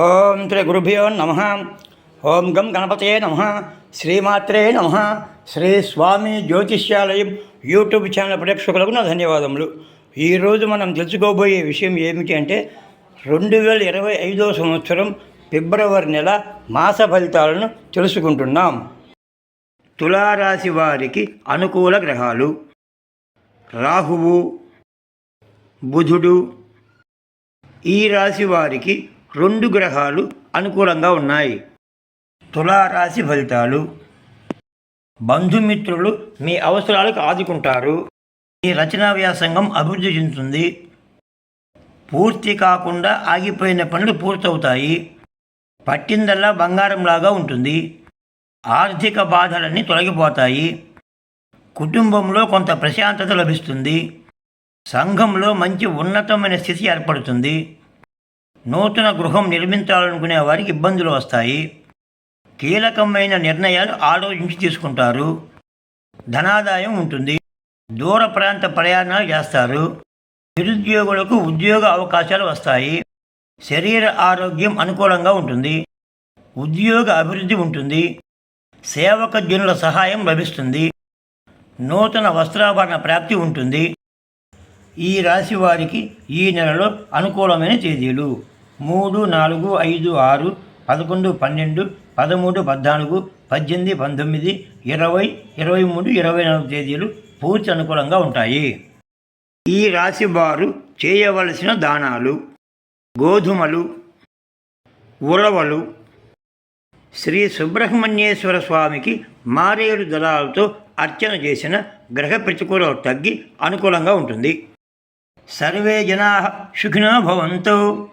ఓం శ్రీ గురుభ్యో నమ. ఓం గం గణపతయే నమ. శ్రీమాత్రే నమ. శ్రీ స్వామి జ్యోతిష్యాలయం యూట్యూబ్ ఛానల్ ప్రేక్షకులకు నా ధన్యవాదములు. ఈరోజు మనం తెలుసుకోబోయే విషయం ఏమిటి అంటే రెండు వేల ఇరవై ఐదో సంవత్సరం ఫిబ్రవరి నెల మాస ఫలితాలను తెలుసుకుంటున్నాం. తులారాశి వారికి అనుకూల గ్రహాలు. రాహువు బుధుడు ఈ రాశి వారికి రెండు గ్రహాలు అనుకూలంగా ఉన్నాయి. తులారాశి ఫలితాలు. బంధుమిత్రులు మీ అవసరాలకు ఆదుకుంటారు. మీ రచనా వ్యాసంగం అభివృద్ధి చెందుతుంది. పూర్తి కాకుండా ఆగిపోయిన పనులు పూర్తవుతాయి. పట్టిందల్లా బంగారంలాగా ఉంటుంది. ఆర్థిక బాధలన్నీ తొలగిపోతాయి. కుటుంబంలో కొంత ప్రశాంతత లభిస్తుంది. సంఘంలో మంచి ఉన్నతమైన స్థితి ఏర్పడుతుంది. నూతన గృహం నిర్మించాలనుకునే వారికి ఇబ్బందులు వస్తాయి. కీలకమైన నిర్ణయాలు ఆలోచించి తీసుకుంటారు. ధనాదాయం ఉంటుంది. దూర ప్రాంత ప్రయాణాలు చేస్తారు. నిరుద్యోగులకు ఉద్యోగ అవకాశాలు వస్తాయి. శరీర ఆరోగ్యం అనుకూలంగా ఉంటుంది. ఉద్యోగ అభివృద్ధి ఉంటుంది. సేవక జనుల సహాయం లభిస్తుంది. నూతన వస్త్రాభరణ ప్రాప్తి ఉంటుంది. ఈ రాశి వారికి ఈ నెలలో అనుకూలమైన తేదీలు. మూడు నాలుగు ఐదు ఆరు పదకొండు పన్నెండు పదమూడు పద్నాలుగు పద్దెనిమిది పంతొమ్మిది ఇరవై ఇరవై మూడు ఇరవై నాలుగు తేదీలు పూర్తి అనుకూలంగా ఉంటాయి. ఈ రాశి వారు చేయవలసిన దానాలు గోధుమలు ఉరవలు శ్రీ సుబ్రహ్మణ్యేశ్వర స్వామికి మారేడు దళాలతో అర్చన చేసిన గ్రహ ప్రతికూలం తగ్గి అనుకూలంగా ఉంటుంది. సర్వే జనా సుఖినో భవంతు.